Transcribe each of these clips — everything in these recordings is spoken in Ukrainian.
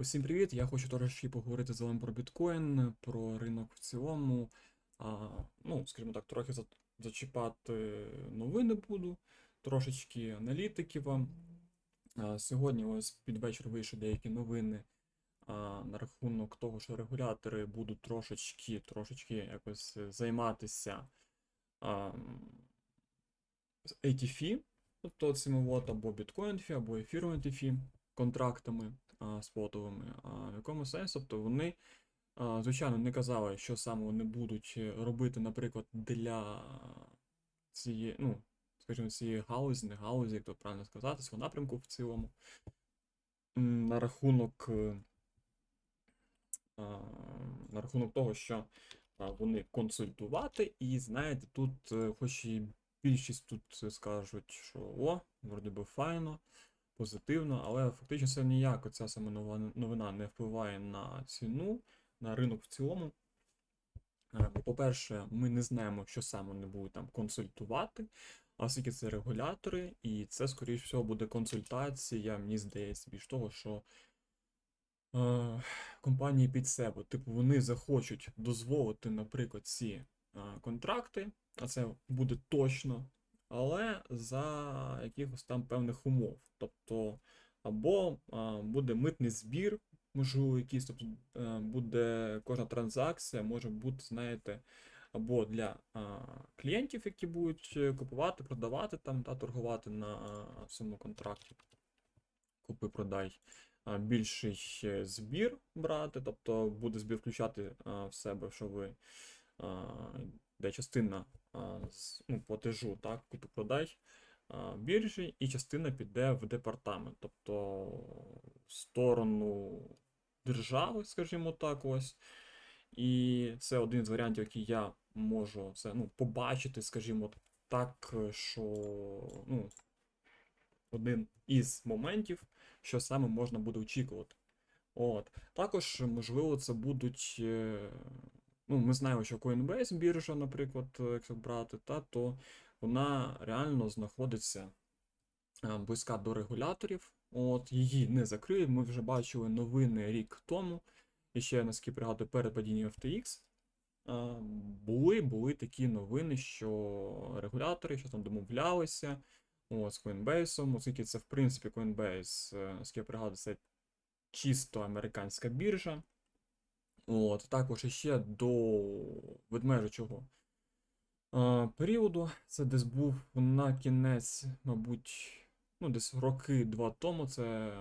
Усім привіт! Я хочу трошки поговорити з вами про біткоін, про ринок в цілому. А, ну, скажімо так, трохи за- зачіпати новини буду, трошечки аналітики вам. А, сьогодні ось під вечір вийшли деякі новини а, на рахунок того, що регулятори будуть трошечки, трошечки якось займатися а, ATF, тобто цими от або фі, або Ethereum TFI контрактами а, спотовими. А в якому сенсі? Тобто вони, а, звичайно, не казали, що саме вони будуть е, робити, наприклад, для цієї, ну, скажімо, цієї галузі, не галузі, як то правильно сказати, свого напрямку в цілому. На рахунок, е, а, на рахунок того, що а, вони консультувати, і знаєте, тут, е, хоч і більшість тут скажуть, що о, вроді би файно, позитивно, але фактично це ніяк оця саме новина не впливає на ціну, на ринок в цілому. Е, по-перше, ми не знаємо, що саме вони будуть там консультувати, оскільки це регулятори, і це, скоріш всього, буде консультація, мені здається, більш того, що е, компанії під себе, типу, вони захочуть дозволити, наприклад, ці е, контракти, а це буде точно, але за якихось там певних умов. Тобто, або буде митний збір, можливо, якийсь, тобто е, буде кожна транзакція може бути, знаєте, або для а, клієнтів, які будуть е, купувати, продавати там та торгувати на цьому контракті. Купи-продай. а, Більший е, збір брати, тобто буде збір включати а, в себе, що ви а, де частина ну, платежу, так, купи-продай біржі, і частина піде в департамент, тобто в сторону держави, скажімо так, ось. І це один з варіантів, який я можу це, ну, побачити, скажімо так, що ну, один із моментів, що саме можна буде очікувати. От. Також, можливо, це будуть. Ну, ми знаємо, що Coinbase біржа, наприклад, е, якщо брати, та, то вона реально знаходиться е, близька до регуляторів. От, її не закриють. Ми вже бачили новини рік тому. І ще наскільки пригадую, перед падінням FTX. е, Були, були такі новини, що регулятори що там домовлялися от, з Coinbase, оскільки це, в принципі, Coinbase, наскільки пригадую, це чисто американська біржа. От, також іще до ведмежачого е, періоду. Це десь був на кінець, мабуть, ну, десь роки два тому. Це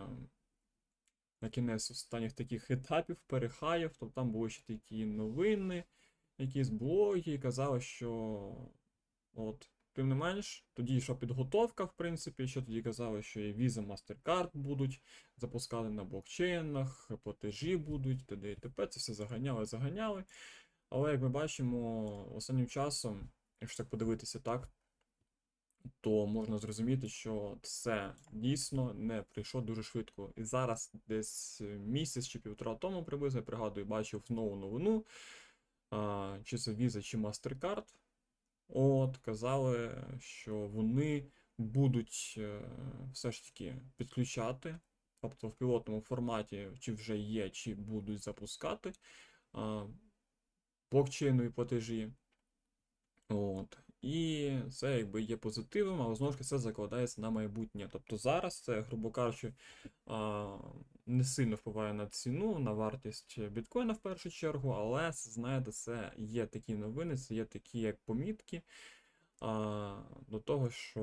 на кінець останніх таких етапів, перехаїв. Тобто там були ще такі новини, якісь блоги, і казали, що от. Тим не менш, тоді йшла підготовка, в принципі, що тоді казали, що і Visa, MasterCard будуть запускати на блокчейнах, платежі будуть, т.д. і т.п. Це все заганяли, заганяли. Але як ми бачимо, останнім часом, якщо так подивитися так, то можна зрозуміти, що це дійсно не прийшло дуже швидко. І зараз, десь місяць чи півтора тому приблизно, я пригадую, бачив нову новину, чи це Visa, чи MasterCard. От, казали, що вони будуть е, все ж таки підключати, тобто в пілотному форматі, чи вже є, чи будуть запускати блокчейнові платежі. От. І це якби є позитивом, але знову ж таки це закладається на майбутнє. Тобто зараз це, грубо кажучи, не сильно впливає на ціну, на вартість біткоїна в першу чергу, але знаєте, це є такі новини, це є такі як помітки а, до того, що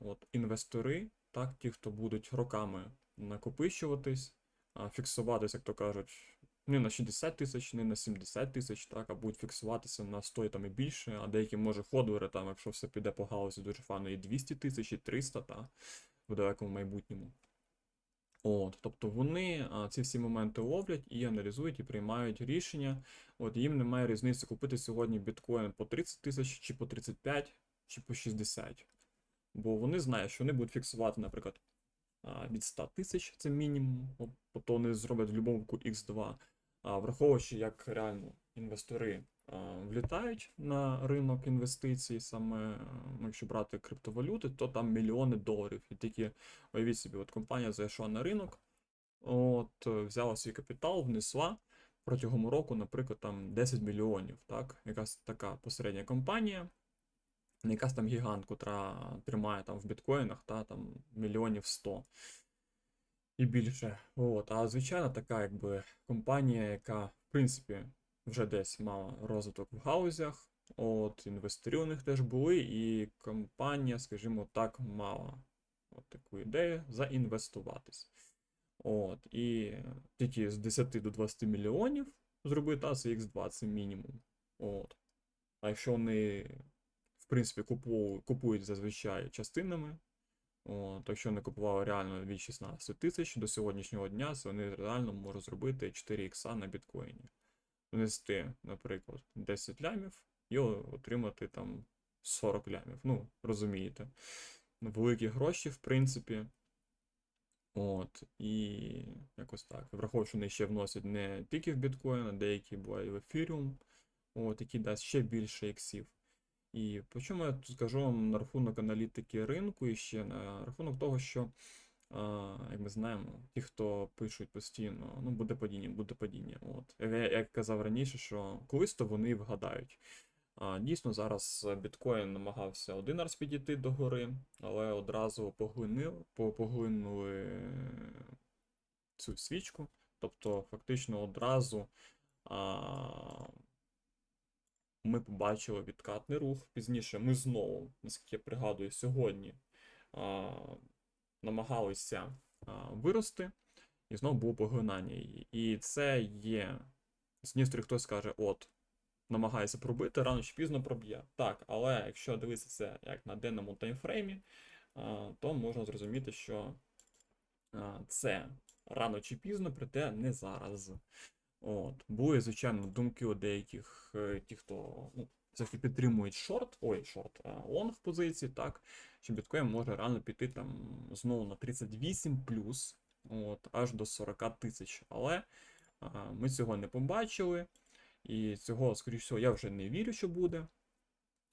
от інвестори, так, ті, хто будуть роками накопичуватись, а, фіксуватись, як то кажуть, не на 60 тисяч, не на 70 тисяч, так, а будуть фіксуватися на 100 там і більше, а деякі, може, ходвери, там, якщо все піде по галузі дуже файно, і 200 тисяч, і 300, та, в далекому майбутньому. От, тобто вони ці всі моменти ловлять і аналізують, і приймають рішення. От їм немає різниці купити сьогодні біткоін по 30 тисяч, чи по 35, чи по 60. Бо вони знають, що вони будуть фіксувати, наприклад, від 100 тисяч це мінімум, от, то вони зроблять в випадку X2. А враховуючи, як реально інвестори влітають на ринок інвестицій, саме е, ну, якщо брати криптовалюти, то там мільйони доларів. І такі, уявіть собі, от компанія зайшла на ринок, от, е, взяла свій капітал, внесла протягом року, наприклад, там 10 мільйонів, так? Якась така посередня компанія, якась там гігант, котра тримає там в біткоїнах, та, там мільйонів 100 і більше. От. А звичайна така, якби компанія, яка, в принципі, вже десь мала розвиток в гаузях, от, інвесторів у них теж були, і компанія, скажімо так, мала от таку ідею заінвестуватись. От, і тільки з 10 до 20 мільйонів зробити, а це X2 це мінімум. От. А якщо вони, в принципі, купу- купують зазвичай частинами, о, то якщо не купували реально від 16 тисяч до сьогоднішнього дня, це вони реально можуть зробити 4 ікса на біткоїні. Внести, наприклад, 10 лямів і отримати там 40 лямів. Ну, розумієте. Великі гроші, в принципі. От, і якось так. Враховуючи, вони ще вносять не тільки в біткоін, а деякі бувають в ефіріум, от, який дасть ще більше іксів. І по чому я тут скажу вам на рахунок аналітики ринку і ще на рахунок того, що, як ми знаємо, ті, хто пишуть постійно, ну буде падіння, буде падіння. От. Я як казав раніше, що колись то вони вгадають. А, дійсно, зараз біткоін намагався один раз підійти до гори, але одразу поглинив, поглинули цю свічку. Тобто, фактично одразу а, ми побачили відкатний рух. Пізніше ми знову, наскільки я пригадую, сьогодні а, намагалися вирости, і знову було поглинання її. І це є. З однієї хтось каже, от, намагається пробити, рано чи пізно проб'є. Так, але якщо дивитися це як на денному таймфреймі, то можна зрозуміти, що це рано чи пізно, проте не зараз. От. Були, звичайно, думки у деяких, е, ті, хто ну, все-таки підтримують шорт, ой, шорт, а, лонг позиції, так, що біткоін може реально піти там знову на 38 плюс, от, аж до 40 тисяч. Але а, ми цього не побачили. І цього, скоріш всього, я вже не вірю, що буде,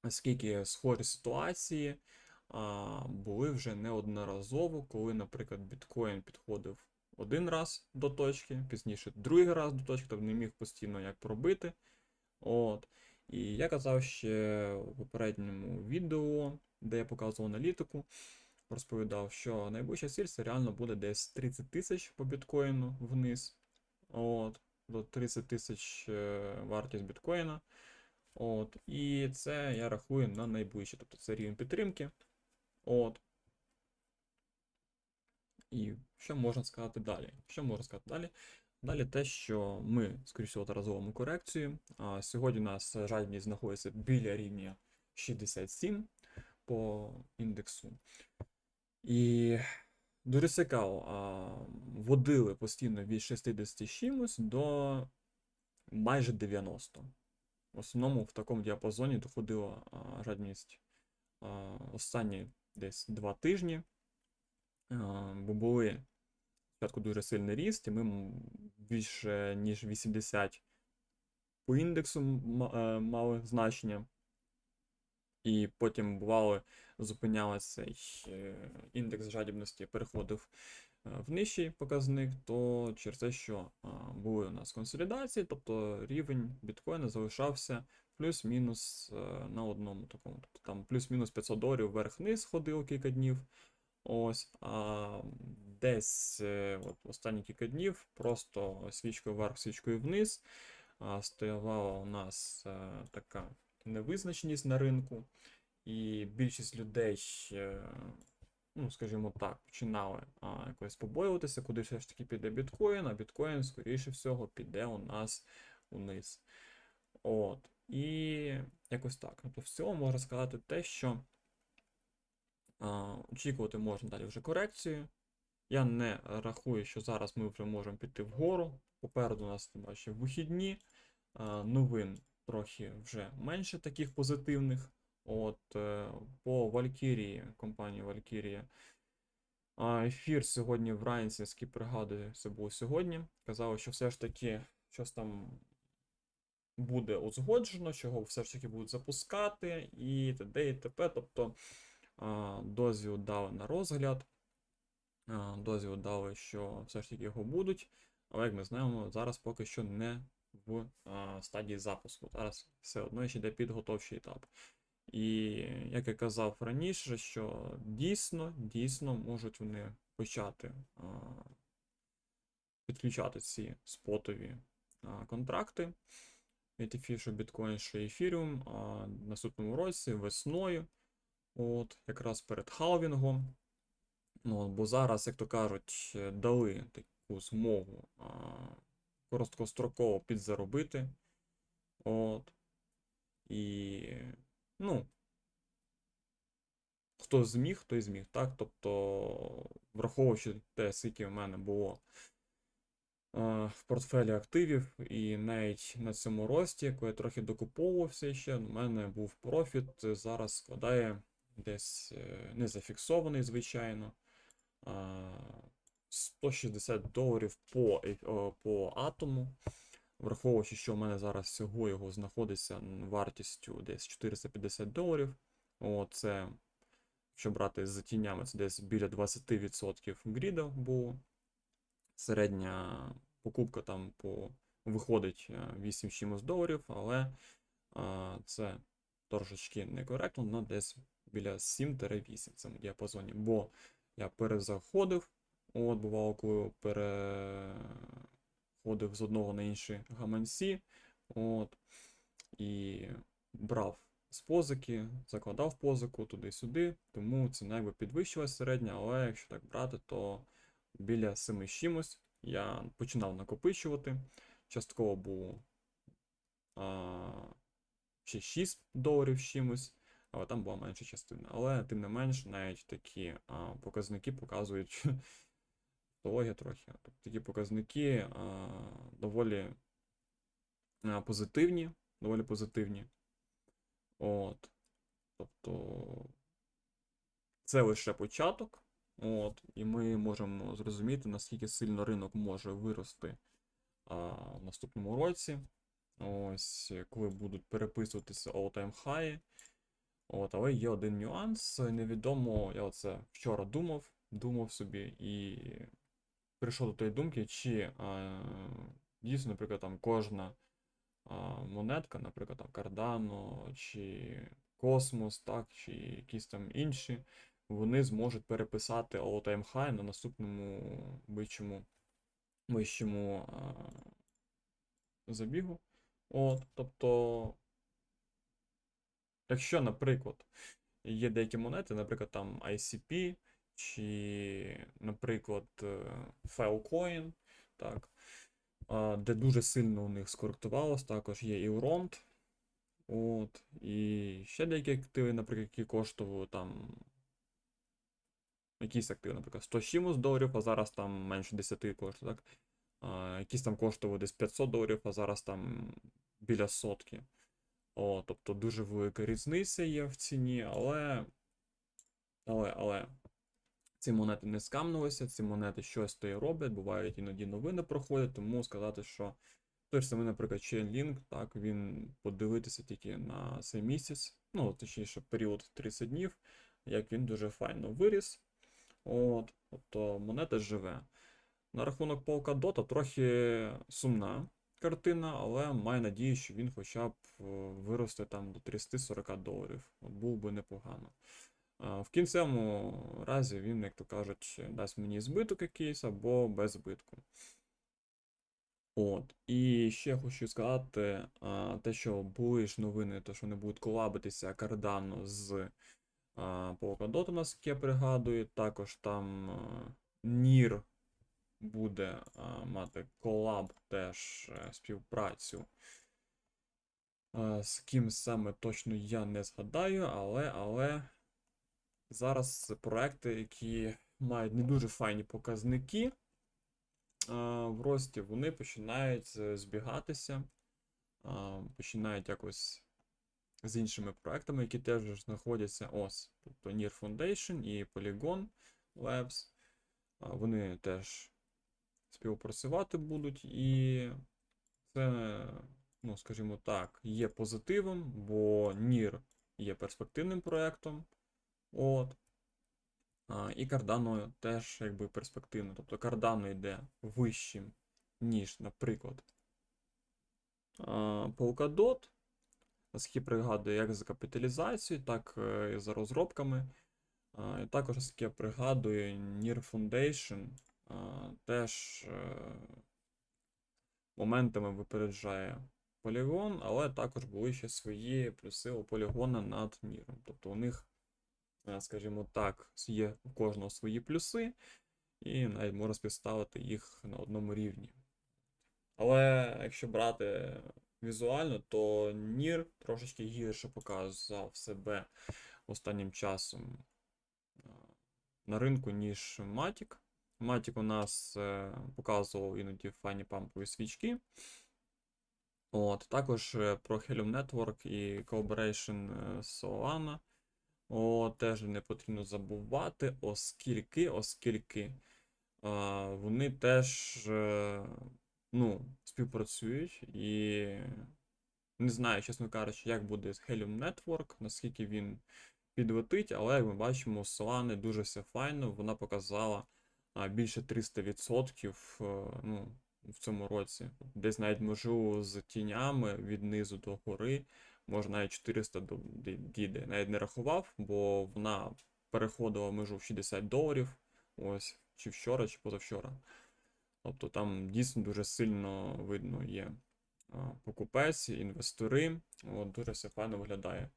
оскільки схожі ситуації а, були вже неодноразово, коли, наприклад, біткоін підходив один раз до точки, пізніше другий раз до точки, тобто не міг постійно як пробити. От. І я казав ще в попередньому відео, де я показував аналітику, розповідав, що найближча ціль це реально буде десь 30 тисяч по біткоїну вниз. От до 30 тисяч е, вартість біткоїна. От, і це я рахую на найближче. Тобто це рівень підтримки. От. І що можна сказати далі? Що можна сказати далі? Далі те, що ми, скоріш всього, зробимо корекцію. А сьогодні у нас жадність знаходиться біля рівня 67 по індексу. І Дуже цікаво, а, водили постійно від 60 з чимось до майже 90. В основному в такому діапазоні доходила жадність останні десь 2 тижні, а, бо були спочатку дуже сильний ріст, і ми більше ніж 80 по індексу е, мали значення. І потім бувало зупинялося е, індекс жадібності, переходив е, в нижчий показник, то через те, що були у нас консолідації, тобто рівень біткоїна залишався плюс-мінус на одному такому. Тобто там плюс-мінус 500 доларів вверх-вниз ходив кілька днів. Ось, а десь е, от останні кілька днів просто свічкою вверх, свічкою вниз. а, Стояла у нас е, така невизначеність на ринку, і більшість людей, ну, скажімо так, починали якось побоюватися, куди все ж таки піде біткоін, а біткоін, скоріше всього, піде у нас униз. От. І якось так. Тобто, в можна сказати те, що очікувати можна далі вже корекцію. Я не рахую, що зараз ми вже можемо піти вгору. Попереду у нас паче вихідні. Новин трохи вже менше таких позитивних. От е, по Валькірії, компанії Валькірія. Ефір сьогодні вранці, наскільки пригадую, це було сьогодні. Казали, що все ж таки щось там буде узгоджено, чого все ж таки будуть запускати, і т.д. і т.п. Тобто дозвіл дали на розгляд. Дозвіл дали, що все ж таки його будуть. Але як ми знаємо, зараз поки що не в а, стадії запуску. Зараз все одно ще йде підготовчий етап. І як я казав раніше, що дійсно, дійсно можуть вони почати а, підключати ці спотові а, контракти Ефі, що біткоін, що Ethereum, а наступному році весною, от, якраз перед халвінгом. Ну, бо зараз, як то кажуть, е, дали таку змогу а, короткостроково підзаробити. От. І, ну, хто зміг, той зміг, так? Тобто, враховуючи те, скільки в мене було е, в портфелі активів, і навіть на цьому рості, коли я трохи докуповувався ще, у мене був профіт, зараз складає десь е, не зафіксований, звичайно. А, 160 доларів по, по атому. Враховуючи, що в мене зараз всього його знаходиться вартістю десь 450 доларів. О, це, якщо брати з тінями, це десь біля 20% гріда було. Середня покупка там по виходить е, 8 чимось доларів, але а, це трошечки некоректно, але десь біля 7-8 в цьому діапазоні. Бо я перезаходив, от бувало, коли переходив з одного на інший гаманці, от, і брав з позики, закладав позику туди-сюди, тому ціна якби підвищилась середня, але якщо так брати, то біля 7 з чимось я починав накопичувати. Частково було а, ще 6 доларів чимось, але там була менша частина. Але тим не менш, навіть такі а, показники показують патологія трохи. Тобто такі показники а, доволі а, позитивні, доволі позитивні. От. Тобто це лише початок. От, і ми можемо зрозуміти, наскільки сильно ринок може вирости а, в наступному році. Ось, коли будуть переписуватися all-time high. От, але є один нюанс. Невідомо, я оце вчора думав, думав собі і прийшов до тої думки, чи а, дійсно, наприклад, там кожна а, монетка, наприклад, там Cardano, чи Космос, так, чи якісь там інші, вони зможуть переписати all-time high на наступному вищому, вищому а, забігу. От, тобто, якщо, наприклад, є деякі монети, наприклад, там ICP, чи, наприклад, е, Filecoin, так, де дуже сильно у них скоректувалось, також є Euronт, от, і ще деякі активи, наприклад, які коштували там якісь активи, наприклад, 100 з чимось доларів, а зараз там менше 10 коштує, так? А, якісь там коштували десь 500 доларів, а зараз там біля сотки. О, тобто дуже велика різниця є в ціні, але. Але, але. Ці монети не скамнулися, ці монети щось то і роблять, бувають іноді новини проходять, тому сказати, що той ж самий, наприклад, Chainlink, так, він подивитися тільки на цей місяць, ну, точніше, період 30 днів, як він дуже файно виріс. От, тобто монета живе. На рахунок Polkadot трохи сумна картина, але маю надію, що він хоча б е, виросте там до 30-40 доларів. Був би непогано. В кінцевому разі він, як то кажуть, дасть мені збиток якийсь або без збитку. От. І ще хочу сказати, а, те, що були ж новини, то що вони будуть колабитися Cardano з а, Polkadot, наскільки я пригадую. Також там NIR буде мати колаб теж е, співпрацю. З ким саме точно я не згадаю, але, але зараз проекти, які мають не дуже файні показники в рості, вони починають е, збігатися, починають якось з іншими проектами, які теж знаходяться ось, тобто Near Foundation і Polygon Labs. Вони теж співпрацювати будуть, і це, ну, скажімо так, є позитивом, бо NIR є перспективним проектом. От. А, і Cardano теж якби перспективно. Тобто Cardano йде вищим, ніж, наприклад, а, Polkadot. Наскільки пригадую, як за капіталізацією, так е, і за розробками. А, І також, наскільки я пригадую, Near Foundation теж е, моментами випереджає Polygon, але також були ще свої плюси у Polygon над Ніром. Тобто у них, е, скажімо так, є у кожного свої плюси, і навіть можна співставити їх на одному рівні. Але якщо брати візуально, то Нір трошечки гірше показав себе останнім часом е, на ринку, ніж Matic. Matic у нас е, показував іноді файні пампові свічки. От, також е, про Helium Network і Collaboration е, Solana. О, теж не потрібно забувати, оскільки, оскільки а, вони теж е, ну, співпрацюють і не знаю, чесно кажучи, як буде з Helium Network, наскільки він підлетить, але як ми бачимо, у Solana дуже все файно, вона показала більше 300% е, ну, в цьому році. Десь навіть можу з тінями від низу до гори, може навіть 400 до- ді- дійде. Навіть не рахував, бо вона переходила межу в 60 доларів. Ось, чи вчора, чи позавчора. Тобто там дійсно дуже сильно видно є покупець, інвестори. От, дуже все файно виглядає.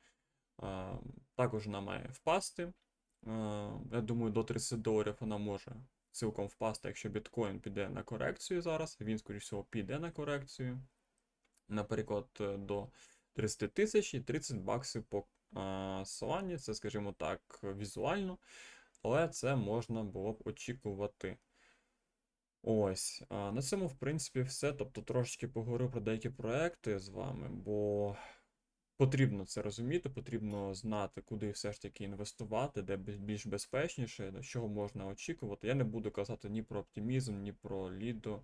Також вона має впасти. Я думаю, до 30 доларів вона може цілком впасти, якщо біткоін піде на корекцію зараз. Він, скоріш всього, піде на корекцію. Наприклад, е, до 30 тисяч і 30 баксів по а, Це, скажімо так, візуально, але це можна було б очікувати. Ось, на цьому, в принципі, все. Тобто трошечки поговорив про деякі проекти з вами, бо потрібно це розуміти, потрібно знати, куди все ж таки інвестувати, де більш безпечніше, чого можна очікувати. Я не буду казати ні про оптимізм, ні про Lido,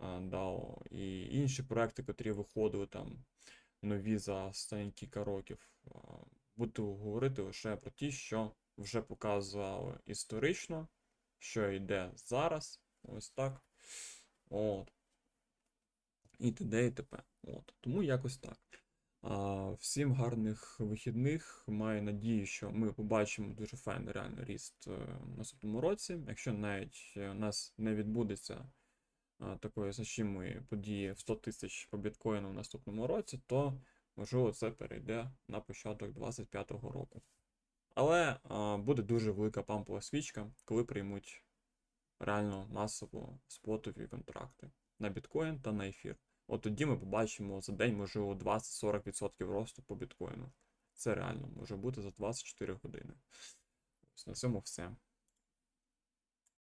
DAO і інші проекти, котрі виходили там нові за останні кілька років. Буду говорити лише про ті, що вже показували історично, що йде зараз. Ось так. От. І т.д. і т.п. От. Тому якось так. Всім гарних вихідних. Маю надію, що ми побачимо дуже файний реально ріст е, в наступному році. Якщо навіть е, у нас не відбудеться такої значимої події в 100 тисяч по біткоїну в наступному році, то можливо це перейде на початок 25-го року. Але буде дуже велика пампова свічка, коли приймуть реально масово спотові контракти на біткоін та на ефір. От тоді ми побачимо за день, можливо, 20-40% росту по біткоїну. Це реально може бути за 24 години. Ось на цьому все.